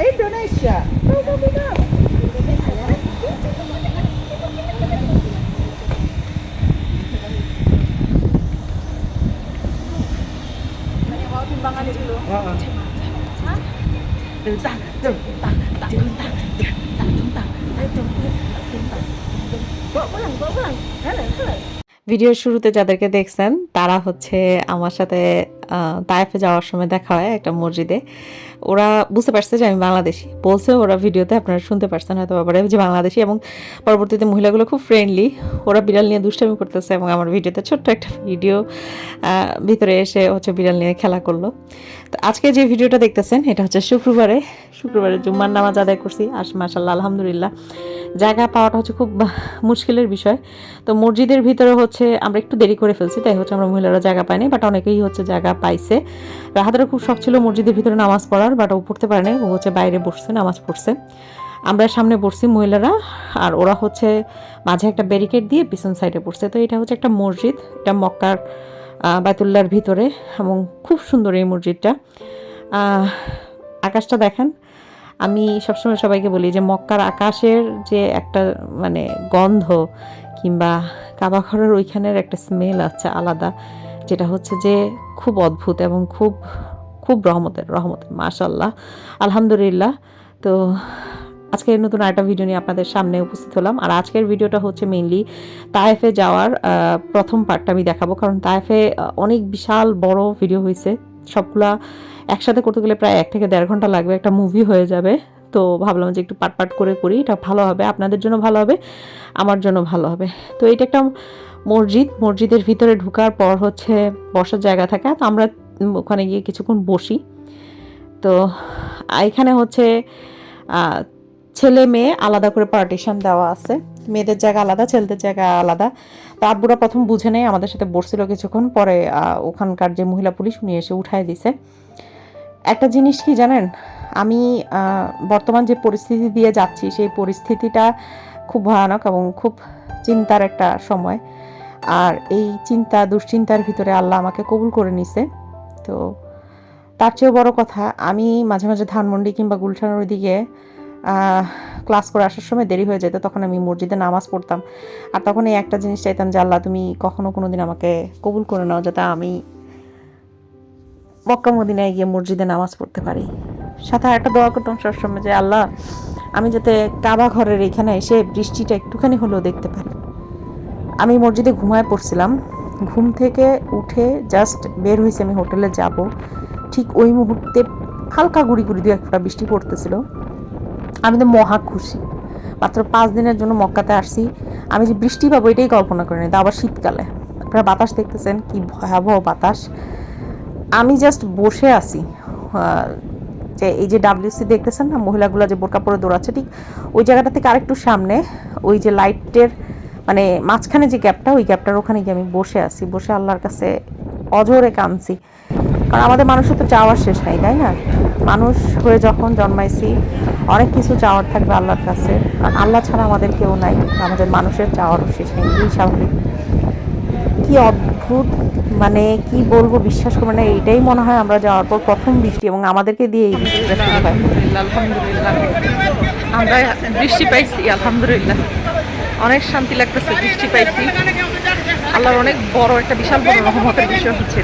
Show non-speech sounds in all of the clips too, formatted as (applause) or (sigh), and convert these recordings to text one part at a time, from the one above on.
Indonesia. Go, শুরুতে যাদেরকে দেখছেন তারা হচ্ছে আমার সাথে তায়েফে যাওয়ার সময় দেখা হয় একটা মসজিদে। ওরা বুঝতে পারছে যে আমি বাংলাদেশি। বলছে ওরা ভিডিওতে, আপনারা শুনতে পারছেন হয়তো ব্যাপারে যে বাংলাদেশি এবং পরবর্তীতে মহিলাগুলো খুব ফ্রেন্ডলি ওরা বিড়াল নিয়ে দুষ্টামি করতেছে এবং আমার ভিডিওতে ছোট্ট একটা ভিডিও ভিতরে এসে হচ্ছে বিড়াল নিয়ে খেলা করল। তো আজকে যে ভিডিওটা দেখতেছেন, এটা হচ্ছে শুক্রবারে। শুক্রবারে জুম্মার নামাজ আদায় করছি। আর মাসাল্লাহ আলহামদুলিল্লাহ। জায়গা পাওয়াটা হচ্ছে খুব মুশকিলের বিষয়। তো মসজিদের ভিতরে হচ্ছে আমরা একটু দেরি করে ফেলছি, তাই হচ্ছে আমরা মহিলারা জায়গা পাইনি বাট অনেকেই হচ্ছে জায়গা পাইছে। রাহাতেরও খুব শখ ছিল মসজিদের ভিতরে নামাজ পড়ার বাট ও পড়তে পারেনি ও হচ্ছে বাইরে বসছে নামাজ পড়ছে। আমরা সামনে বসছি মহিলারা আর ওরা হচ্ছে মাঝে একটা ব্যারিকেড দিয়ে পিছন সাইডে পড়ছে তো এটা হচ্ছে একটা মসজিদ এটা মক্কার আহ, বায়তুল্লাহর ভিতরে এবং খুব সুন্দর এই মসজিদটা। আকাশটা দেখেন। আমি সবসময় সবাইকে বলি যে মক্কার আকাশের যে একটা মানে গন্ধ কিংবা কাবা ঘরের ওইখানের একটা স্মেল আছে আলাদা। যেটা হচ্ছে যে খুব অদ্ভুত এবং খুব খুব রহমতের রহমতের মাশাল্লাহ আলহামদুলিল্লাহ। তো আজকে নতুন আরেকটা ভিডিও নিয়ে আপনাদের সামনে উপস্থিত হলাম। আর আজকের ভিডিওটা হচ্ছে মেইনলি তায়েফে যাওয়ার প্রথম পার্টটা আমি দেখাবো। কারণ তায়েফে অনেক বিশাল বড় ভিডিও হয়েছে সবগুলা একসাথে করতে গেলে প্রায় এক থেকে দেড় ঘণ্টা লাগবে। একটা মুভি হয়ে যাবে। তো ভাবলাম যে একটু পাট পাট করে করি। এটা ভালো হবে। আপনাদের জন্য ভালো হবে। আমার জন্য ভালো হবে। তো এটা একটা মসজিদ, মসজিদের ভিতরে ঢোকার পর হচ্ছে বসার জায়গা থাকে। তো আমরা ওখানে গিয়ে কিছুক্ষণ বসি। তো এখানে হচ্ছে ছেলে মেয়ে আলাদা করে পার্টিশন দেওয়া আছে। মেয়েদের জায়গা আলাদা, ছেলেদের জায়গা আলাদা। তো আব্বুরা প্রথম বুঝে নেই আমাদের সাথে বসছিল কিছুক্ষণ। পরে ওখানকার যে মহিলা পুলিশ, উনি এসে উঠায় দিছে। একটা জিনিস কি জানেন? আমি বর্তমান যে পরিস্থিতি দিয়ে যাচ্ছি, সেই পরিস্থিতিটা খুব ভয়ানক এবং খুব চিন্তার একটা সময়। আর এই চিন্তা দুশ্চিন্তার ভিতরে আল্লাহ আমাকে কবুল করে নিছে। তো তার চেয়েও বড় কথা আমি মাঝে মাঝে ধানমন্ডি কিংবা গুলশানের আহ, ক্লাস করে আসার সময় দেরি হয়ে যেত তখন আমি মসজিদে নামাজ পড়তাম। আর তখন এই একটা জিনিস চাইতাম যে আল্লাহ তুমি কখনো কোনো দিন আমাকে কবুল করে নাও যাতে আমি মক্কা মদিনায় গিয়ে মসজিদে নামাজ পড়তে পারি। সাথে একটা দোয়া করতাম সবসময় যে আল্লাহ আমি যাতে কাবা ঘরের এখানে এসে বৃষ্টিটা একটুখানি হলেও দেখতে পারি। আমি মসজিদে ঘুমায় পড়ছিলাম। ঘুম থেকে উঠে জাস্ট বের হয়েছে আমি হোটেলে যাব। ঠিক ওই মুহূর্তে হালকা গুড়ি গুড়ি দু এক ফোঁটা বৃষ্টি পড়তেছিল। আমি তো মহা খুশি। মাত্র পাঁচ দিনের জন্য মক্কাতে আসছি। আমি যে বৃষ্টি পাবো এটাই কল্পনা করিনি, তা আবার শীতকালে। আপনারা বাতাস দেখতেছেন, কি ভয়াবহ বাতাস। আমি জাস্ট বসে আছি। যে এই যে ডাব্লিউসি দেখতেছেন না, মহিলাগুলো যে বোরকা পরে দৌড়াচ্ছে, ঠিক ওই জায়গাটা থেকে আরেকটু সামনে, ওই যে লাইটের মানে মাঝখানে যে গ্যাপটা ওই গ্যাপটার ওখানে গিয়ে আমি বসে আছি, বসে আল্লাহর কাছে অজরে কাঁদছি। কারণ আমাদের মানুষের তো চাওয়ার শেষ নাই, তাই না? মানুষ হয়ে যখন জন্মাইছি, অনেক কিছু চাওয়ার থাকবে আল্লাহর কাছে। কারণ আল্লাহ ছাড়া আমাদের কেউ নাই, আমাদের মানুষের চাওয়ারও শেষ নেই, এই স্বাভাবিক। কি অদ্ভুত মানে কি বলব, বিশ্বাস করব না, এইটাই মনে হয় আমরা যাওয়ার পর প্রথম বৃষ্টি এবং আমাদেরকে দিয়ে এই বৃষ্টিটা শুরু হয়। আলহামদুলিল্লাহ আমরা বৃষ্টি পাইছি, আলহামদুলিল্লাহ। অনেক শান্তি লাগতেছে বৃষ্টি পাইছি। আল্লাহর অনেক বড় একটা বিশাল বড় রহমতের বিষয় হচ্ছে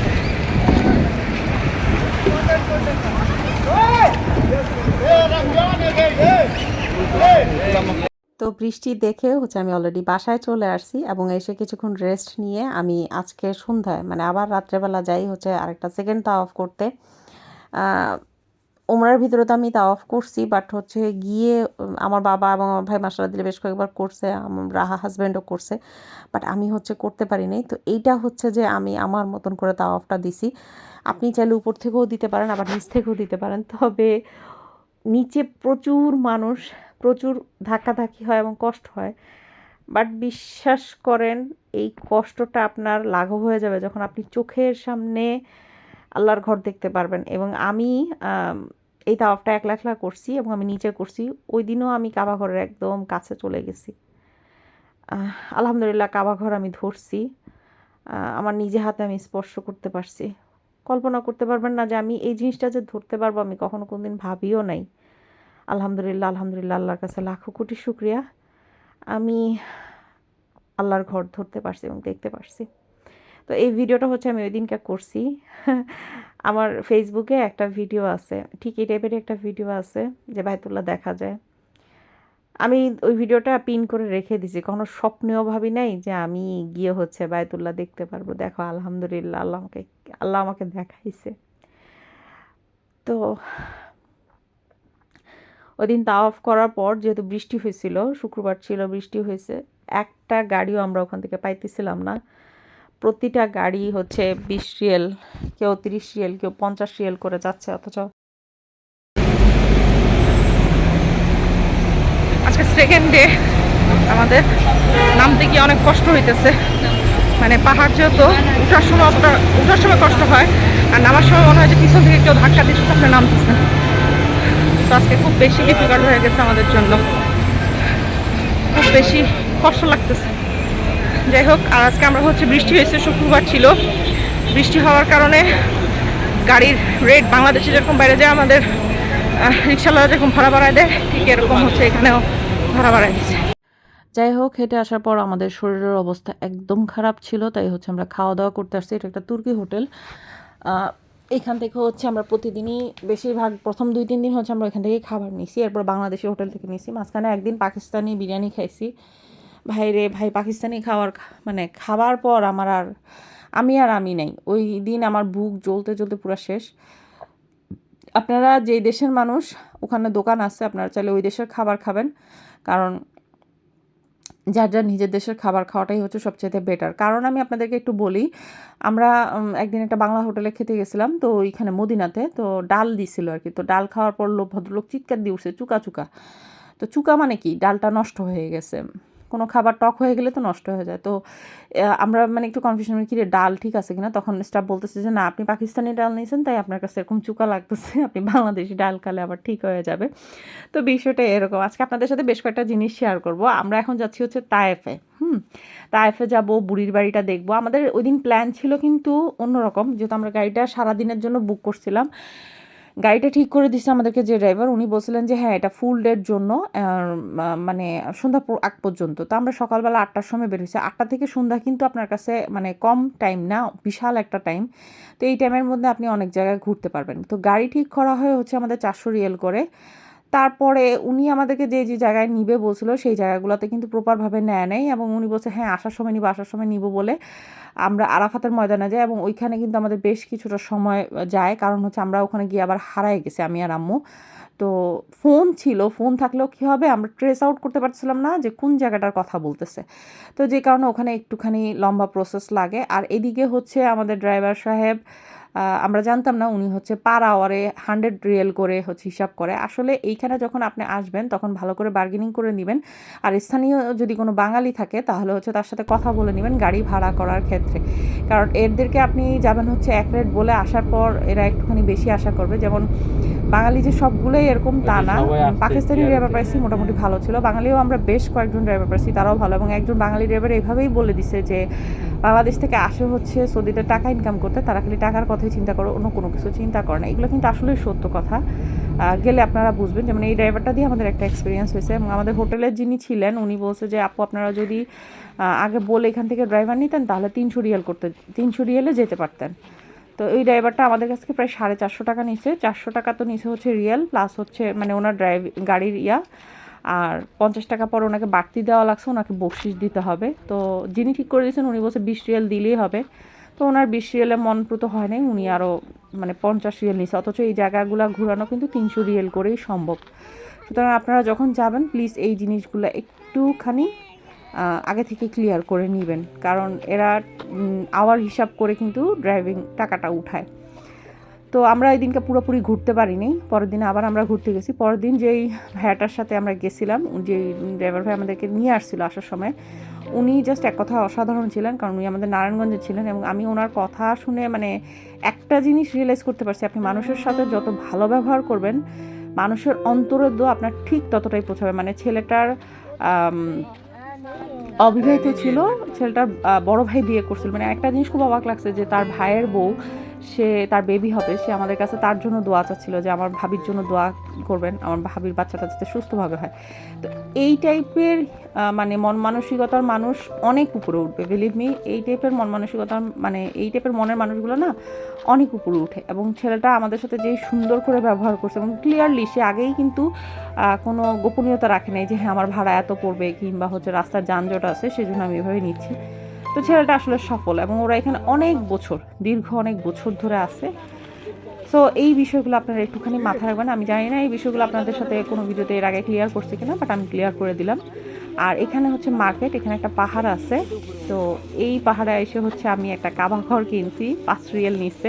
তো বৃষ্টি দেখে হচ্ছে আমি অলরেডি বাসায় চলে আসছি এবং এসে কিছুক্ষণ রেস্ট নিয়ে আমি আজকে সন্ধ্যায় মানে আবার রাত্রেবেলা যাই হচ্ছে আরেকটা সেকেন্ড তা অফ করতে। ওমরার ভিতরে তো আমি তা অফ করছি বাট হচ্ছে গিয়ে আমার বাবা এবং আমার ভাই মাসালা দিলে বেশ কয়েকবার করছে, আমার রাহা হাজব্যান্ডও করছে বাট আমি হচ্ছে করতে পারি নাই। তো এইটা হচ্ছে যে আমি আমার মতন করে তা অফটা দিছি। আপনি চাইলে উপর থেকেও দিতে পারেন, আবার নিচ থেকেও দিতে পারেন, তবে নিচে প্রচুর মানুষ, প্রচুর ধাক্কাধাক্কি হয় এবং কষ্ট হয়। বাট বিশ্বাস করেন, এই কষ্টটা আপনার লাঘব হয়ে যাবে যখন আপনি চোখের সামনে আল্লাহর ঘর দেখতে পারবেন। এবং আমি এই তাওয়াফটা একলা একলা করছি এবং আমি নিচে করছি। ওই দিনও আমি কাবা ঘরের একদম কাছে চলে গেছি। আলহামদুলিল্লাহ কাবা ঘর আমি ধরছি। আমার নিজে হাতে আমি স্পর্শ করতে পারছি। কল্পনা করতে পারবেন না যে আমি এই জিনিসটা যে ধরতে পারব আমি কখনো কোনোদিন ভাবিও নাই। আলহামদুলিল্লাহ আলহামদুলিল্লাহ, আল্লাহর কাছে লাখো কোটি শুক্রিয়া। আমি আল্লাহর ঘর ধরতে পারছি এবং দেখতে পারছি। তো এই ভিডিওটা হচ্ছে আমি ওই দিনকে করছি। আমার ফেসবুকে একটা ভিডিও আছে, ঠিক এই টাইপের একটা ভিডিও আছে যে বাইতুল্লাহ দেখা যায়। আমি ওই ভিডিওটা পিন করে রেখে দিছি কোনো স্বপ্নেও ভাবি নাই যে আমি গিয়ে হচ্ছে বায়তুল্লাহ দেখতে পারব। দেখো, আলহামদুলিল্লাহ, আল্লাহ আমাকে আল্লাহ আমাকে দেখাইছে। তো ওই দিন তাওয়াফ করার পর যেহেতু বৃষ্টি হয়েছিল, শুক্রবার ছিল বৃষ্টি হয়েছে, একটা গাড়িও আমরা ওখান থেকে পাইতেছিলাম না। প্রতিটা গাড়ি হচ্ছে বিশ রিয়েল, কেউ তিরিশ রিয়েল, কেউ পঞ্চাশ রিয়েল করে যাচ্ছে অথচ। আজকে সেকেন্ড ডে আমাদের নামতে গিয়ে অনেক কষ্ট হইতেছে। মানে পাহাড় যেহেতু, উঠার সময় অতটা, উঠার সময় কষ্ট হয়। আর নামার সময় মনে হয় যে পিছন থেকে কেউ ধাক্কা দিতেছে আপনি নামতেছে। তো আজকে খুব বেশি ডিফিকাল্ট হয়ে গেছে আমাদের জন্য। খুব বেশি কষ্ট লাগতেছে। যাই হোক, আর আজকে আমরা হচ্ছে বৃষ্টি হয়েছে, শুক্রবার ছিল। বৃষ্টি হওয়ার কারণে গাড়ির রেট বাংলাদেশে যেরকম বেড়ে যায়, আমাদের রিক্সাওয়ালা যেরকম ভাড়া বাড়ায় দেয়, ঠিক এরকম হচ্ছে এখানেও ভাড়া বাড়ায় দিচ্ছে। যাই হোক, হেঁটে আসার পর আমাদের শরীরের অবস্থা একদম খারাপ ছিল, তাই হচ্ছে আমরা খাওয়া দাওয়া করতে আসছি। এটা একটা তুর্কি হোটেল। এখান থেকে হচ্ছে আমরা প্রতিদিনই বেশিরভাগ, প্রথম দুই, তিন দিন হচ্ছে আমরা এখান থেকে খাবার নিছি, এরপর বাংলাদেশি হোটেল থেকে নিছি। মাঝখানে একদিন পাকিস্তানি বিরিয়ানি খাইছি। ভাই রে ভাই পাকিস্তানি খাওয়ার মানে খাবার পর আমার আর, আমি আর আমি নাই। ওই দিন আমার বুক জ্বলতে জ্বলতে পুরো শেষ। আপনারা যেই দেশের মানুষ, ওখানে দোকান আছে, আপনারা চাইলে ওই দেশের খাবার খাবেন। কারণ যার যার নিজের দেশের খাবার খাওয়াটাই হচ্ছে সবচেয়ে বেটার কারণ আমি আপনাদেরকে একটু বলি, আমরা একদিন একটা বাংলা হোটেলে খেতে গেছিলাম, তো ওইখানে মদিনাতে, তো ডাল দিছিল আর কি তো ডাল খাওয়ার পর লোক ভদ্রলোক চিৎকার দিয়ে উঠছে, চুকা চুকা। তো চুকা মানে কি? ডালটা নষ্ট হয়ে গেছে। কোনো খাবার টক হয়ে গেলে তো নষ্ট হয়ে যায়। তো আমরা মানে একটু কনফিউশন কি রে ডাল ঠিক আছে কিনা? তখন স্টাফ বলতেছে যে, না, আপনি পাকিস্তানি ডাল নিয়েছেন, তাই আপনার কাছে এরকম চুকা লাগতেছে, (laughs) আপনি বাংলাদেশি ডাল খালে আবার ঠিক হয়ে যাবে। তো বিষয়টা এরকম। আজকে আপনাদের সাথে বেশ কয়েকটা জিনিস শেয়ার করব। আমরা এখন যাচ্ছি হচ্ছে তায়েফে, হুম? তায়েফে যাব, বুড়ির বাড়িটা দেখব। আমাদের ওই দিন প্ল্যান ছিল কিন্তু অন্যরকম, যেহেতু আমরা গাড়িটা সারাদিনের জন্য বুক করছিলাম। গাড়িটা ঠিক করে দিচ্ছে আমাদেরকে যে ড্রাইভার উনি বলছিলেন যে হ্যাঁ এটা ফুল ডের জন্য মানে সন্ধ্যা আগ পর্যন্ত। তো আমরা সকালবেলা আটটার সময় বের হয়েছি। আটটা থেকে সন্ধ্যা কিন্তু আপনার কাছে মানে কম টাইম না, বিশাল একটা টাইম তো এই টাইমের মধ্যে আপনি অনেক জায়গায় ঘুরতে পারবেন। তো গাড়ি ঠিক করা হয়ে হচ্ছে আমাদের চারশো রিয়েল করে। তারপরে উনি আমাদেরকে যে যে জায়গায় নিবে বলছিল, সেই জায়গাগুলোতে কিন্তু প্রপারভাবে নেয় নেই এবং উনি বলছে হ্যাঁ আসার সময় নিব, আসার সময় নিব বলে আমরা আরাফাতের ময়দানে যাই এবং ওইখানে কিন্তু আমাদের বেশ কিছুটা সময় যায়। কারণ হচ্ছে আমরা ওখানে গিয়ে আবার হারাই গেছি আমি আর আম্মু। তো ফোন ছিল, ফোন থাকলেও কী হবে? আমরা ট্রেস আউট করতে পারছিলাম না যে, কোন জায়গাটার কথা বলতেছে। তো যে কারণে ওখানে একটুখানি লম্বা প্রসেস লাগে। আর এদিকে হচ্ছে আমাদের ড্রাইভার সাহেব আমরা জানতাম না উনি হচ্ছে পার আওয়ারে হান্ড্রেড রিয়েল করে হচ্ছে হিসাব করে। আসলে এইখানে যখন আপনি আসবেন তখন ভালো করে বার্গেনিং করে নেবেন। আর স্থানীয় যদি কোনো বাঙালি থাকে তাহলে হচ্ছে তার সাথে কথা বলে নেবেন গাড়ি ভাড়া করার ক্ষেত্রে। কারণ এদেরকে আপনি যাবেন হচ্ছে এক রেট বলে আসার পর এরা একটুখানি বেশি আশা করবে। যেমন বাঙালি যে সবগুলোই এরকম তা না পাকিস্তানি ড্রাইভার পাইছি মোটামুটি ভালো ছিল। বাঙালিও আমরা বেশ কয়েকজন ড্রাইভার পাইছি তারাও ভালো। এবং একজন বাঙালি ড্রাইভার এভাবেই বলে দিছে যে বাংলাদেশ থেকে আসে হচ্ছে সৌদিতে টাকা ইনকাম করতে তারা খালি টাকার কথাই চিন্তা করে, অন্য কোনো কিছু চিন্তা করে না। এগুলো কিন্তু আসলেই সত্য কথা। গেলে আপনারা বুঝবেন যেমন এই ড্রাইভারটা দিয়ে আমাদের একটা এক্সপিরিয়েন্স হয়েছে এবং আমাদের হোটেলের যিনি ছিলেন, উনি বলছে যে, আপু, আপনারা যদি আগে বলে এখান থেকে ড্রাইভার নিতেন, তাহলে তিনশো রিয়াল করতে, তিনশো রিয়ালে যেতে পারতেন। তো এই ড্রাইভারটা আমাদের কাছ থেকে প্রায় সাড়ে চারশো টাকা নিছে। চারশো টাকা তো নিছে হচ্ছে রিয়েল প্লাস হচ্ছে মানে ওনার ড্রাইভ গাড়ির ইয়া। আর পঞ্চাশ টাকা পর ওনাকে বাড়তি দেওয়া লাগছে, ওনাকে বকশিস দিতে হবে। তো যিনি ঠিক করে দিয়েছেন, উনি বলছে বিশ রিয়েল দিলেই হবে। তো ওনার বিশ রিয়েলে মনপ্রত হয় নাই, উনি আরও মানে পঞ্চাশ রিয়েল নিছে, অথচ এই জায়গাগুলো ঘোরানো কিন্তু তিনশো রিয়েল করেই সম্ভব। সুতরাং আপনারা যখন যাবেন প্লিজ এই জিনিসগুলো একটুখানি আগে থেকে ক্লিয়ার করে নেবেন। কারণ এরা আওয়ার হিসাব করে কিন্তু ড্রাইভিং টাকাটা উঠায়। তো আমরা এই দিনকে পুরোপুরি ঘুরতে পারিনি। পরের দিন আবার আমরা ঘুরতে গেছি। পরের দিন যেই ভাইয়াটার সাথে আমরা গেছিলাম, যেই ড্রাইভার ভাই আমাদেরকে নিয়ে আসছিল আসার সময়, উনি জাস্ট এক কথা অসাধারণ ছিলেন কারণ উনি আমাদের নারায়ণগঞ্জে ছিলেন এবং আমি ওনার কথা শুনে মানে একটা জিনিস রিয়েলাইজ করতে পারছি, আপনি মানুষের সাথে যত ভালো ব্যবহার করবেন, মানুষের অন্তরের দো আপনার ঠিক ততটাই পৌঁছাবে। মানে ছেলেটার অবিবাহিত ছিল, ছেলেটার বড় ভাই বিয়ে করছিল। মানে একটা জিনিস খুব অবাক লাগছে যে তার ভাইয়ের বউ সে তার বেবি হবে, সে আমাদের কাছে তার জন্য দোয়া চাচ্ছিল যে আমার ভাবির জন্য দোয়া করবেন, আমার ভাবির বাচ্চাটা যাতে সুস্থভাবে হয়। তো এই টাইপের মানে মন মানসিকতার মানুষ অনেক উপরে উঠবে বিলিভ মি এই টাইপের মন মানসিকতার মানে এই টাইপের মনের মানুষগুলো না অনেক উপরে উঠে এবং ছেলেটা আমাদের সাথে যেই সুন্দর করে ব্যবহার করছে এবং ক্লিয়ারলি সে আগেই কিন্তু কোনো গোপনীয়তা রাখে নাই যে হ্যাঁ আমার ভাড়া এত পড়বে কিংবা হচ্ছে রাস্তার যানজট আছে, সেজন্য আমি এভাবে নিচ্ছি। তো ছেলেটা আসলে সফল এবং ওরা এখানে অনেক বছর, দীর্ঘ অনেক বছর ধরে আছে। সো এই বিষয়গুলো আপনারা একটুখানি মাথায় রাখবেন। আমি জানি না এই বিষয়গুলো আপনাদের সাথে কোনো ভিডিওতে এর আগে ক্লিয়ার করছি কিনা বাট আমি ক্লিয়ার করে দিলাম। আর এখানে হচ্ছে মার্কেট এখানে একটা পাহাড় আছে। তো এই পাহাড়ে এসে হচ্ছে আমি একটা কাবা ঘর কিনছি, পাঁচ রিয়েল নিচ্ছে।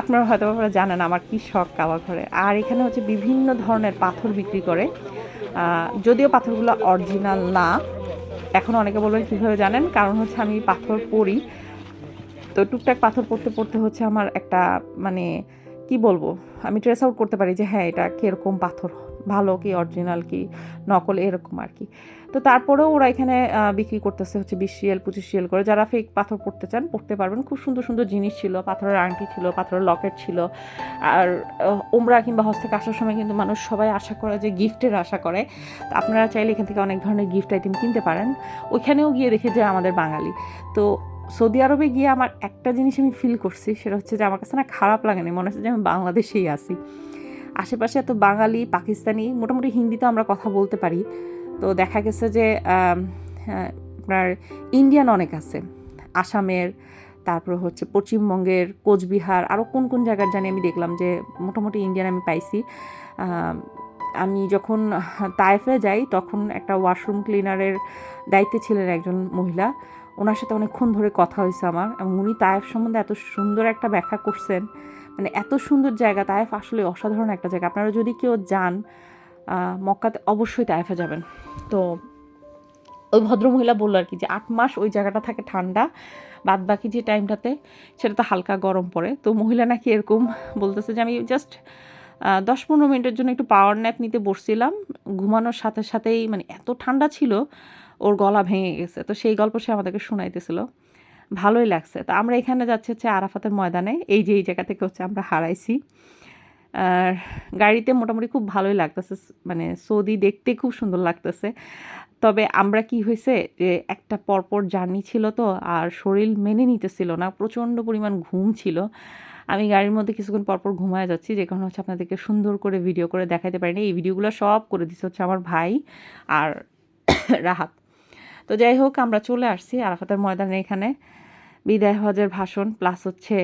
আপনারা হয়তো আপনারা জানেন আমার কি শখ কাবা ঘরে। আর এখানে হচ্ছে বিভিন্ন ধরনের পাথর বিক্রি করে। যদিও পাথরগুলো অরিজিনাল না এখন অনেকে বলবেন, কীভাবে জানেন? কারণ হচ্ছে আমি পাথর পড়ি। তো টুকটাক পাথর পড়তে পড়তে হচ্ছে আমার একটা মানে কি বলব? আমি ট্রেস আউট করতে পারি যে হ্যাঁ এটা কীরকম পাথর? ভালো কি অরিজিনাল কি, নকল এরকম আর কি। তো তারপরেও ওরা এখানে বিক্রি করতেছে হচ্ছে বিশ রিয়েল পঁচিশ রিয়েল করে। যারা ফেক পাথর পড়তে চান, পড়তে পারবেন। খুব সুন্দর সুন্দর জিনিস ছিল। পাথরের আংটি ছিল, পাথরের লকেট ছিল। আর ওমরা কিংবা হজ থেকে আসার সময় কিন্তু মানুষ সবাই আশা করে যে গিফটের আশা করে। তো আপনারা চাইলে এখান থেকে অনেক ধরনের গিফট আইটেম কিনতে পারেন। ওইখানেও গিয়ে দেখে যে আমাদের বাঙালি। তো সৌদি আরবে গিয়ে আমার একটা জিনিস আমি ফিল করছি, সেটা হচ্ছে যে আমার কাছে না খারাপ লাগেনি মনে হচ্ছে যে আমি বাংলাদেশেই আছি। আশেপাশে এত বাঙালি পাকিস্তানি মোটামুটি হিন্দিতে আমরা কথা বলতে পারি। তো দেখা গেছে যে হ্যাঁ, আপনার ইন্ডিয়ান অনেক আছে। আসামের তারপর হচ্ছে পশ্চিমবঙ্গের কোচবিহার আরও কোন কোন জায়গার জানি আমি দেখলাম যে মোটামুটি ইন্ডিয়ান আমি পাইছি। আমি যখন তায়েফে যাই তখন একটা ওয়াশরুম ক্লিনারের দায়িত্বে ছিলেন একজন মহিলা। ওনার সাথে অনেকক্ষণ ধরে কথা হয়েছে আমার এবং উনি তায়েফ সম্বন্ধে এত সুন্দর একটা ব্যাখ্যা করছেন। মানে এত সুন্দর জায়গা তায়েফ আসলে অসাধারণ একটা জায়গা। আপনারা যদি কেউ যান মক্কাতে অবশ্যই তায়েফে যাবেন। তো ওই ভদ্রমহিলা বলল আর কি যে আট মাস ওই জায়গাটা থাকে ঠান্ডা বাদ বাকি যে টাইমটাতে সেটা তো হালকা গরম পড়ে। তো মহিলা নাকি এরকম বলতেছে যে আমি জাস্ট দশ পনেরো মিনিটের জন্য একটু পাওয়ার ন্যাপ নিতে বসছিলাম। ঘুমানোর সাথে সাথেই মানে এত ঠান্ডা ছিল, ওর গলা ভেঙে গেছে। তো সেই গল্প সে আমাদেরকে শোনাইতেছিল। ভালোই লাগছে। তো আমরা এখানে যাচ্ছি হচ্ছে আরাফাতের ময়দানে। এই যে, এই জায়গা থেকে হচ্ছে আমরা হারাইছি। আর গাড়িতে মোটামুটি খুব ভালোই লাগতেছে মানে সৌদি দেখতে খুব সুন্দর লাগতেছে। তবে আমরা কি হয়েছে যে, একটা পরপর জার্নি ছিল তো, আর শরীর মেনে নিতেছিল না, প্রচণ্ড পরিমাণ ঘুম ছিল। আমি গাড়ির মধ্যে কিছুক্ষণ পরপর ঘুমায় যাচ্ছি, যে কারণে হচ্ছে আপনাদেরকে সুন্দর করে ভিডিও করে দেখাতে পারিনি। এই ভিডিওগুলো সব করে দিচ্ছে হচ্ছে আমার ভাই আর (coughs) রাহাত। তো যাই হোক, আমরা চলে আসছি আরাফাতের ময়দানে এখানে। বিদায় হজের ভাষণ প্লাস হচ্ছে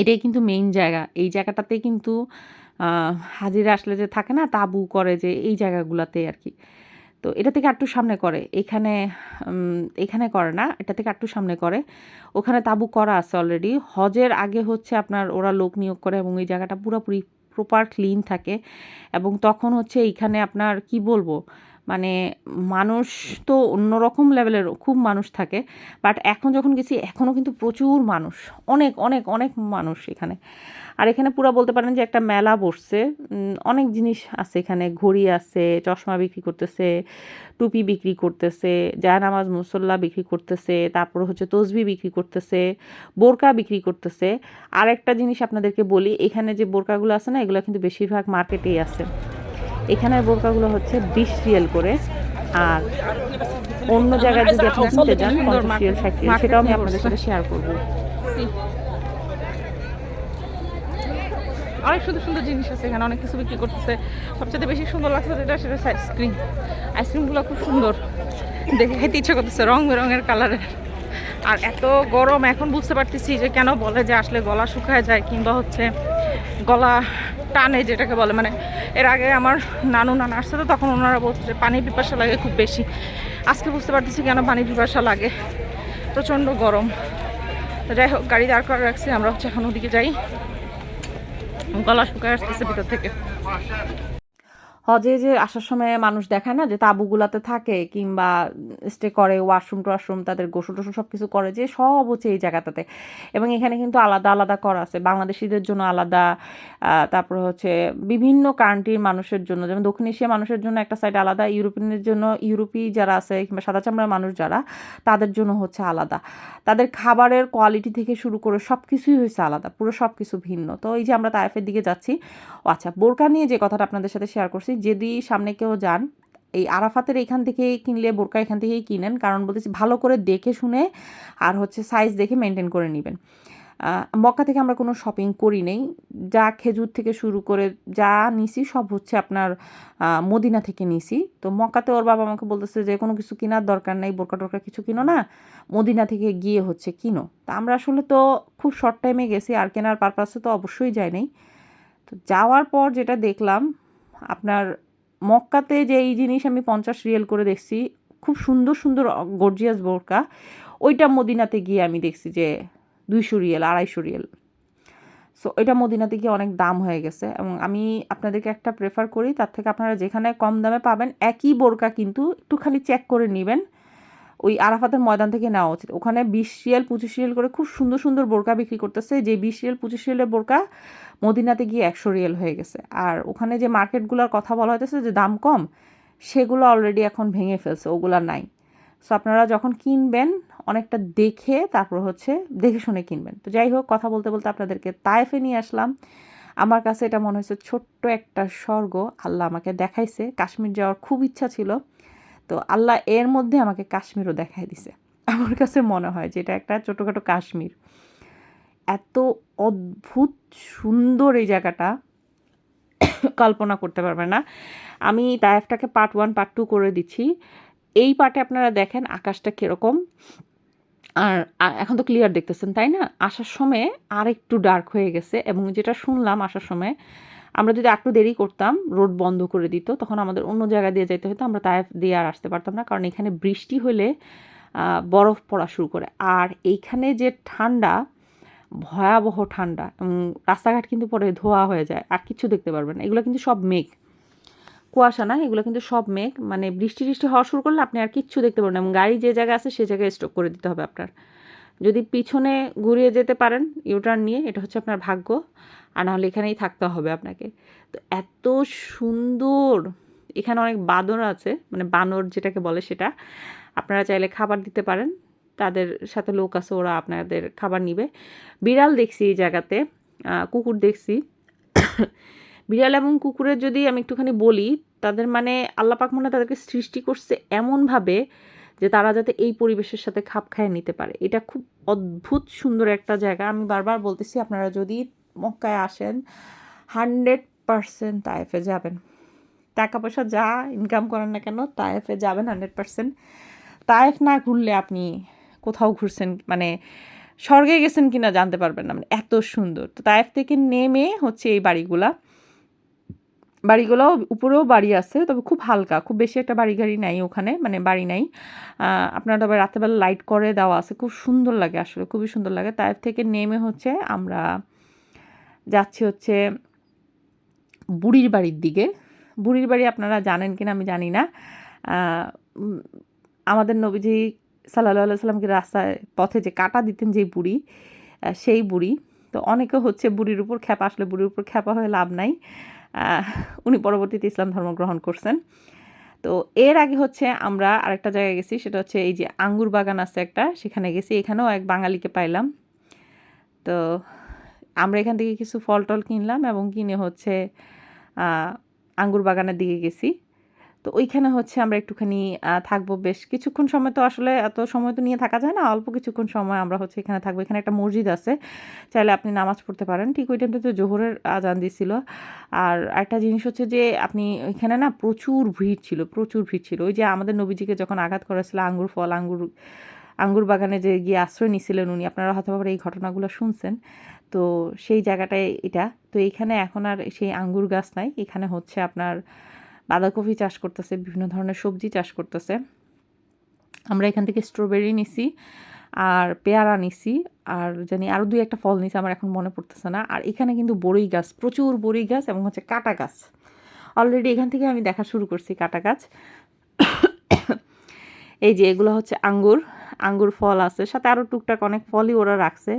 এটাই কিন্তু মেইন জায়গা। এই জায়গাটাতে কিন্তু হাজিরা আসলে যে থাকে না, তাবু করে যে এই জায়গাগুলোতে আর কি। তো এটা থেকে একটু সামনে করে। এখানে এখানে করে না, এটা থেকে একটু সামনে করে। ওখানে তাবু করা আছে অলরেডি হজের আগে হচ্ছে আপনার ওরা লোক নিয়োগ করে এবং এই জায়গাটা পুরোপুরি প্রপার ক্লিন থাকে। এবং তখন হচ্ছে এইখানে আপনার কি বলব মানে মানুষ তো অন্যরকম লেভেলের খুব মানুষ থাকে। বাট এখন যখন গেছি এখনও কিন্তু প্রচুর মানুষ। অনেক অনেক অনেক মানুষ এখানে। আর এখানে পুরো বলতে পারেন যে একটা মেলা বসছে। অনেক জিনিস আছে এখানে। ঘড়ি আছে, চশমা বিক্রি করতেছে, টুপি বিক্রি করতেছে, জায়নামাজ, মুসল্লা বিক্রি করতেছে, তারপর হচ্ছে তসবি বিক্রি করতেছে, বোরকা বিক্রি করতেছে। আর একটা জিনিস আপনাদেরকে বলি, এখানে যে বোরকাগুলো আছে না, এগুলো কিন্তু বেশিরভাগ মার্কেটেই আছে। এখানের বোরকাগুলো হচ্ছে বিশ রিয়েল করে। আর অন্য জায়গায় যদি আপনি কিনতে যান পঞ্চাশ রিয়েল ষাট রিয়েল সেটাও আমি আপনাদের সাথে শেয়ার করব। অনেক সুন্দর সুন্দর জিনিস আছে এখানে অনেক কিছু বিক্রি করতেছে। সবচেয়ে বেশি সুন্দর লাগছে যেটা সেটা হচ্ছে আইসক্রিম আইসক্রিমগুলো খুব সুন্দর। দেখে খেতে ইচ্ছা করতেছে রং বেরঙের কালারের আর এত গরম এখন বুঝতে পারতেছি যে কেন বলে যে আসলে গলা শুকায় যায় কিংবা হচ্ছে গলা টানে যেটাকে বলে মানে এর আগে আমার নানু নানা আসছে তো তখন ওনারা বলছে যে পানি পিপাসা লাগে খুব বেশি। আজকে বুঝতে পারতেছি কেন পানি পিপাসা লাগে। প্রচণ্ড গরম। যাই হোক, গাড়ি দাঁড় করে রাখছি, আমরা হচ্ছে এখন ওদিকে যাই। গলা শুকায় আসতেছে ভিতর থেকে। হজে যে আসার সময় মানুষ দেখায় না যে তাঁবুগুলাতে থাকে কিংবা স্টে করে ওয়াশরুম টোয়াশরুম তাদের গোসল টোসল সব কিছু করে, যে সব হচ্ছে এই জায়গাটাতে। এবং এখানে কিন্তু আলাদা আলাদা করা আছে। বাংলাদেশিদের জন্য আলাদা তারপরে হচ্ছে বিভিন্ন কান্ট্রির মানুষের জন্য। যেমন দক্ষিণ এশিয়া মানুষের জন্য একটা সাইড আলাদা, ইউরোপিয়ানদের জন্য, ইউরোপি যারা আছে কিংবা সাদা চামড়ার মানুষ যারা, তাদের জন্য হচ্ছে আলাদা। তাদের খাবারের কোয়ালিটি থেকে শুরু করে সব কিছুই হয়েছে আলাদা, পুরো সব কিছু ভিন্ন। তো এই যে আমরা তায়েফের দিকে যাচ্ছি ও আচ্ছা বোরকা নিয়ে যে কথাটা আপনাদের সাথে শেয়ার করছি, যদি সামনে কেউ যান, এই আরাফাতের এখান থেকে কিনলে, বোরকা এখান থেকেই কিনেন, কারণ বলতেছি ভালো করে দেখে শুনে আর হচ্ছে সাইজ দেখে মেনটেন করে নেবেন। মক্কা থেকে আমরা কোনো শপিং করি নেই, যা খেজুর থেকে শুরু করে যা নিছি, সব হচ্ছে আপনার মদিনা থেকে নিছি। তো মক্কাতে ওর বাবা আমাকে বলতেছে যে, কোনো কিছু কেনার দরকার নেই, বোরকা টোরকা কিছু কিনো না, মদিনা থেকে গিয়ে হচ্ছে কিনো। তা আমরা আসলে তো খুব শর্ট টাইমে গেছি, আর কেনার পারপাসে তো অবশ্যই যাই নাই। তো যাওয়ার পর যেটা দেখলাম, আপনার মক্কাতে যে এই জিনিস আমি পঞ্চাশ রিয়েল করে দেখছি, খুব সুন্দর সুন্দর গর্জিয়াস বোরকা, ওইটা মদিনাতে গিয়ে আমি দেখছি যে দুইশো রিয়েল, আড়াইশো রিয়েল। সো এটা মদিনাতে গিয়ে অনেক দাম হয়ে গেছে এবং আমি আপনাদেরকে একটা প্রেফার করি, তার থেকে আপনারা যেখানে কম দামে পাবেন, একই বোরকা কিন্তু একটু খালি চেক করে নেবেন। ওই আরাফাতের ময়দান থেকে নেওয়া উচিত। ওখানে বিশ রিয়াল পঁচিশ রিয়াল করে খুব সুন্দর সুন্দর বোরকা বিক্রি করতেছে। যে বিশ রিয়াল পঁচিশ রিয়ালের বোরকা মদিনাতে গিয়ে একশো রিয়াল হয়ে গেছে। আর ওখানে যে মার্কেটগুলোর কথা বলা হইতেছে যে দাম কম, সেগুলো অলরেডি এখন ভেঙে ফেলছে, ওগুলা নাই। সো আপনারা যখন কিনবেন, অনেকটা দেখে তারপর হচ্ছে দেখে শুনে কিনবেন। তো যাই হোক, কথা বলতে বলতে আপনাদেরকে তায়েফে নিয়ে আসলাম। আমার কাছে এটা মনে হয়েছে ছোট্ট একটা স্বর্গ। আল্লাহ আমাকে দেখাইছে। কাশ্মীর যাওয়ার খুব ইচ্ছা ছিল। তো আল্লাহ এর মধ্যে আমাকে কাশ্মীরও দেখাই দিছে। আমার কাছে মনে হয় যে এটা একটা ছোটোখাটো কাশ্মীর। এত অদ্ভুত সুন্দর এই জায়গাটা কল্পনা করতে পারবে না। আমি তায়েফটাকে পার্ট ওয়ান পার্ট টু করে দিচ্ছি। এই পার্টে আপনারা দেখেন আকাশটা কীরকম। আর এখন তো ক্লিয়ার দেখতেছেন, তাই না? আসার সময় আর একটু ডার্ক হয়ে গেছে এবং যেটা শুনলাম আসার সময় আমরা যদি একটু দেরি করতাম, রোড বন্ধ করে দিত, তখন আমাদের অন্য জায়গা দিয়ে যেতে হতো, আমরা তায়েফ দিয়ে আর আসতে পারতাম না। কারণ এখানে বৃষ্টি হলে বরফ পড়া শুরু করে। আর এইখানে যে ঠান্ডা, ভয়াবহ ঠান্ডা রাস্তাঘাট কিন্তু পরে ধোয়া হয়ে যায়, আর কিছু দেখতে পারবেন না। এগুলো কিন্তু সব মেঘ। কুয়াশা না, এগুলো কিন্তু সব মেঘ। মানে বৃষ্টি টিষ্টি হওয়া শুরু করলে আপনি আর কিচ্ছু দেখতে পারবেন না গাড়ি যে জায়গায় আছে, সে জায়গায় স্টপ করে দিতে হবে আপনার। যদি পিছনে ঘুরিয়ে যেতে পারেন ইউটার্ন নিয়ে, এটা হচ্ছে আপনার ভাগ্য, আর নাহলে এখানেই থাকতে হবে আপনাকে। তো এত সুন্দর, এখানে অনেক বাদর আছে মানে বানর যেটাকে বলে সেটা, আপনারা চাইলে খাবার দিতে পারেন, তাদের সাথে লোক আছে, ওরা আপনাদের খাবার নিবে। বিড়াল দেখছি এই জায়গাতে কুকুর দেখছি। বিড়াল এবং কুকুরের যদি আমি একটুখানি বলি, তাদের মানে আল্লাপাক মনে তাদেরকে সৃষ্টি করছে এমনভাবে যে তারা যাতে এই পরিবেশের সাথে খাপ খাইয়ে নিতে পারে। এটা খুব অদ্ভুত সুন্দর একটা জায়গা। আমি বারবার বলতেছি, আপনারা যদি মক্কায় আসেন, হান্ড্রেড পারসেন্ট তায়েফে যাবেন। টাকা পয়সা যা ইনকাম করেন না কেন, তায়েফে যাবেন হান্ড্রেড পারসেন্ট। তায়েফ না ঘুরলে আপনি কোথাও ঘুরছেন মানে স্বর্গে গেছেন কিনা জানতে পারবেন না। মানে এত সুন্দর। তো তায়েফ থেকে নেমে হচ্ছে এই বাড়িগুলা। বাড়িগুলো উপরেও বাড়ি আছে, তবে খুব হালকা, খুব বেশি একটা বাড়ি গাড়ি নাই ওখানে মানে বাড়ি নাই। আপনার তবে রাতেরবেলা লাইট করে দেওয়া আছে, খুব সুন্দর লাগে আসলে, খুবই সুন্দর লাগে। তার থেকে নেমে হচ্ছে আমরা যাচ্ছি হচ্ছে বুড়ির বাড়ির দিকে। বুড়ির বাড়ি আপনারা জানেন কিনা আমি জানি না। আমাদের নবীজি সাল্লাহ সাল্লামকে রাস্তায় পথে যে কাটা দিতেন যে বুড়ি সেই বুড়ি। তো অনেকে হচ্ছে বুড়ির উপর খ্যাপা, আসলে বুড়ির উপর খ্যাপা হয়ে লাভ নাই। উনি পরবর্তীতে ইসলাম ধর্ম গ্রহণ করছেন। তো এর আগে হচ্ছে আমরা আরেকটা জায়গায় গেছি, সেটা হচ্ছে এই যে আঙ্গুর বাগান আছে একটা, সেখানে গেছি, এখানেও এক বাঙালিকে পাইলাম। তো আমরা এখান থেকে কিছু ফল টল কিনলাম এবং কিনে হচ্ছে আঙ্গুর বাগানের দিকে গেছি। তো ওইখানে হচ্ছে আমরা একটুখানি থাকব বেশ কিছুক্ষণ সময় তো আসলে এত সময় তো নিয়ে থাকা যায় না, অল্প কিছুক্ষণ সময় আমরা হচ্ছে এখানে থাকব। এখানে একটা মসজিদ আছে, চাইলে আপনি নামাজ পড়তে পারেন। ঠিক ওই টাইমটা তো জোহরের আজান দিছিল। আর একটা জিনিস হচ্ছে যে, আপনি ওইখানে না প্রচুর ভিড় ছিল, প্রচুর ভিড় ছিল। ওই যে আমাদের নবীজিকে যখন আঘাত করেছিল, আঙ্গুর ফল, আঙ্গুর আঙ্গুর বাগানে যে গিয়ে আশ্রয় নিছিলেন উনি, আপনারা হয়তো আবার এই ঘটনাগুলো শুনছেন। তো সেই জায়গাটায় এটা। তো এইখানে এখন আর সেই আঙ্গুর গাছ নাই। এখানে হচ্ছে আপনার বাঁধাকপি চাষ করতেছে, বিভিন্ন ধরনের সবজি চাষ করতেছে। আমরা এখান থেকে স্ট্রবেরি নিছি আর পেয়ারা নিছি আর জানি আরও দুই একটা ফল নিছি, আমার এখন মনে পড়তেছে না। আর এখানে কিন্তু বড়ই গাছ, প্রচুর বড়ই গাছ এবং হচ্ছে কাটা গাছ। অলরেডি এখান থেকে আমি দেখা শুরু করছি কাটা গাছ। এই যে এগুলো হচ্ছে আঙ্গুর আঙ্গুর ফল আছে। সাথে আরও টুকটাক অনেক ফলই ওরা রাখছে।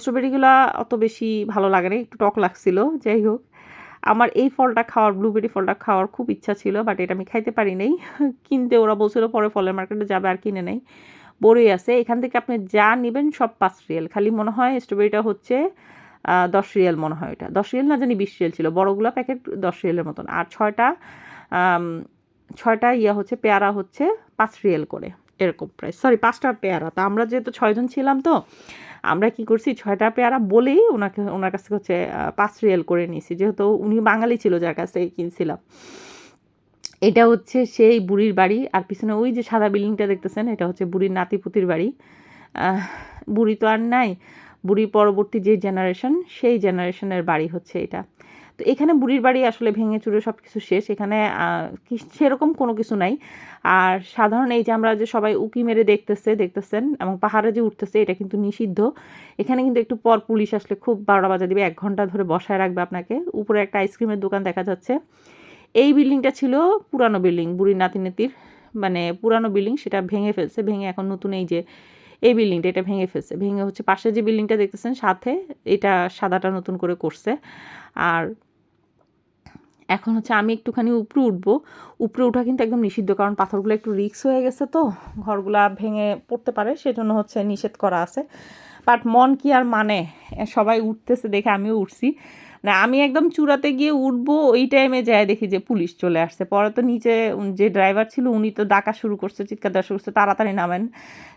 স্ট্রবেরিগুলো অত বেশি ভালো লাগে না, একটু টক লাগছিল, যাই হোক। আমার এই ফলটা খাওয়ার ব্লুবেরি ফলটা খাওয়ার খুব ইচ্ছা ছিল বাট এটা আমি খাইতে পারি নাই। কিনতে ওরা বলছিল পরে ফলের মার্কেটে যাবে, আর কিনে নেই। বড়ই আছে। এখান থেকে আপনি যা নেবেন সব পাঁচ রিয়েল খালি মনে হয় স্ট্রবেরিটা হচ্ছে দশ রিয়েল মনে হয় এটা দশ রিয়েল না জানি বিশ রিয়েল ছিল। বড়গুলো প্যাকেট দশ রিয়েলের মতন। আর ছয়টা ছয়টা ইয়া হচ্ছে, পেয়ারা হচ্ছে পাঁচ রিয়েল করে। এরকম প্রাইস সরি পাঁচটা পেয়ারা। তা আমরা যেহেতু ছয়জন ছিলাম তো আমরা কি করছি, ছয়টা পেয়ারা বলেই ওনাকে, ওনার কাছ থেকে হচ্ছে পাঁচ রিয়েল করে নিয়েছি। যেহেতু উনি বাঙালি ছিল যার কাছ থেকে কিনছিলাম। এটা হচ্ছে সেই বুড়ির বাড়ি। আর পিছনে ওই যে সাদা বিল্ডিংটা দেখতেছেন, এটা হচ্ছে বুড়ির নাতিপুতির বাড়ি। বুড়ি তো আর নাই। বুড়ি পরবর্তী যে জেনারেশন সেই জেনারেশনের বাড়ি হচ্ছে এটা। তো এখানে বুড়ির বাড়ি আসলে ভেঙে চুরে সব কিছু শেষ। এখানে সেরকম কোনো কিছু নাই। আর সাধারণ এই যে আমরা যে সবাই উকি মেরে দেখতেছে, দেখতেছেন এবং পাহাড়ে যে উঠতেছে, এটা কিন্তু নিষিদ্ধ। এখানে কিন্তু একটু পর পুলিশ আসলে খুব বারোটা বাজা দিবে, এক ঘণ্টা ধরে বসায় রাখবে আপনাকে। উপরে একটা আইসক্রিমের দোকান দেখা যাচ্ছে। এই বিল্ডিংটা ছিল পুরানো বিল্ডিং, বুড়ির নাতি নাতির মানে পুরানো বিল্ডিং, সেটা ভেঙে ফেলছে, ভেঙে এখন নতুন এই যে, এই বিল্ডিংটা এটা ভেঙে ফেলছে। ভেঙে হচ্ছে পাশে যে বিল্ডিংটা দেখতেছেন, সাথে এটা সাদাটা নতুন করে করছে। আর এখন হচ্ছে আমি একটুখানি উপরে উঠবো। উপরে ওঠা কিন্তু একদম নিষিদ্ধ, কারণ পাথরগুলো একটু রিক্স হয়ে গেছে তো, ঘরগুলা ভেঙে পড়তে পারে, সেজন্য হচ্ছে নিষেধ করা আছে। বাট মন কি আর মানে? সবাই উঠতেছে দেখে আমিও উঠছি। না আমি একদম চূড়াতে গিয়ে উঠবো, ওই টাইমে যায় দেখি যে পুলিশ চলে আসছে। পরে তো নিচে যে ড্রাইভার ছিল, উনি তো ডাকা শুরু করছে, চিৎকার দেওয়া শুরু করছে, তাড়াতাড়ি নামেন।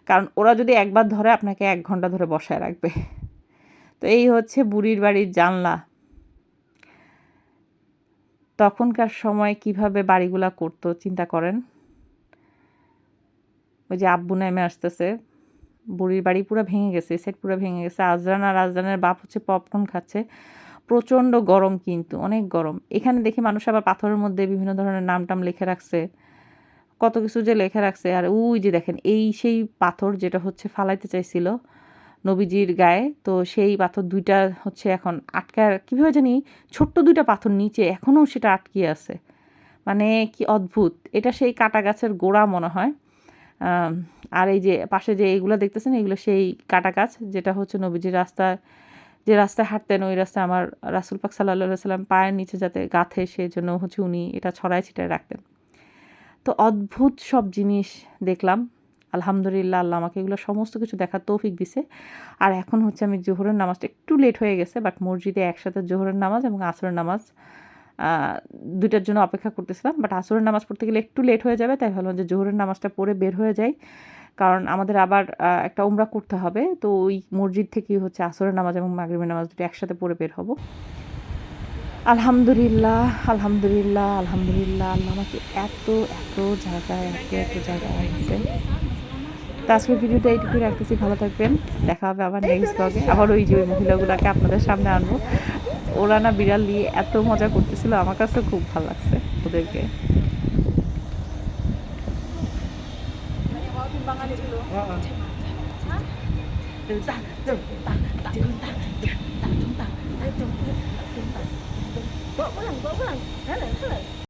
কারণ ওরা যদি একবার ধরে, আপনাকে এক ঘণ্টা ধরে বসায় রাখবে। তো এই হচ্ছে বুড়ির বাড়ির জানলা। তখনকার সময় কীভাবে বাড়িগুলা করতো, চিন্তা করেন? ওই যে আব্বু নেমে আসতেছে, বুড়ির বাড়ি পুরো ভেঙে গেছে সেট পুরো ভেঙে গেছে। আজরান আর আজরানের বাপ হচ্ছে পপকর্ন খাচ্ছে। প্রচণ্ড গরম কিন্তু, অনেক গরম। এখানে দেখি মানুষ আবার পাথরের মধ্যে বিভিন্ন ধরনের নাম টাম লিখে রাখছে। কত কিছু যে লেখে রাখছে। আর ওই যে দেখেন, এই সেই পাথর যেটা হচ্ছে ফালাইতে চাইছিল নবীজির গায়ে। তো সেই পাথর দুইটা হচ্ছে এখন আটকায়। কীভাবে জানি ছোট্ট দুইটা পাথর নিচে এখনও সেটা আটকিয়ে আছে। মানে কি অদ্ভুত। এটা সেই কাটা গাছের গোড়া মনে হয়। আর এই যে পাশে যে এইগুলো দেখতেছেন, এগুলো সেই কাটা গাছ, যেটা হচ্ছে নবীজির রাস্তায় যে রাস্তায় হাঁটতেন, ওই রাস্তায় আমার রাসুল পাক সাল্লাহ সাল্লাম পায়ের নিচে যাতে গাঁথে সেই জন্য হচ্ছে উনি এটা ছড়ায় ছিটায় রাখতেন। তো অদ্ভুত সব জিনিস দেখলাম। আলহামদুলিল্লাহ, আল্লাহ আমাকে এগুলো সমস্ত কিছু দেখার তৌফিক দিছে। আর এখন হচ্ছে আমি জোহরের নামাজটা একটু লেট হয়ে গেছে বাট মসজিদে একসাথে জোহরের নামাজ এবং আসরের নামাজ দুইটার জন্য অপেক্ষা করতেছিলাম। বাট আসরের নামাজ পড়তে গেলে একটু লেট হয়ে যাবে, তাই ভাবলাম যে জোহরের নামাজটা পড়ে বের হয়ে যাই। কারণ আমাদের আবার একটা উমরা করতে হবে, তো ওই মসজিদ থেকেই হচ্ছে আসরের নামাজ এবং মাগরিবের নামাজ দুটো একসাথে পড়ে বের হব। আলহামদুলিল্লাহ আলহামদুলিল্লাহ আলহামদুলিল্লাহ, আল্লাহ আমাকে এত এত জায়গায়, এত এত জায়গায় আছে তো আজকের ভিডিওটা এইটুকু রাখতেছি, ভালো থাকবেন। দেখা হবে আবার নেক্সট ব্লগে আবার ওই যে ওই মহিলাগুলোকে আপনাদের সামনে আনব। ওরা না বিড়াল নিয়ে এত মজা করতেছিল, আমার কাছে খুব ভালো লাগছে ওদেরকে। হ্যাঁ, হ্যাঁ।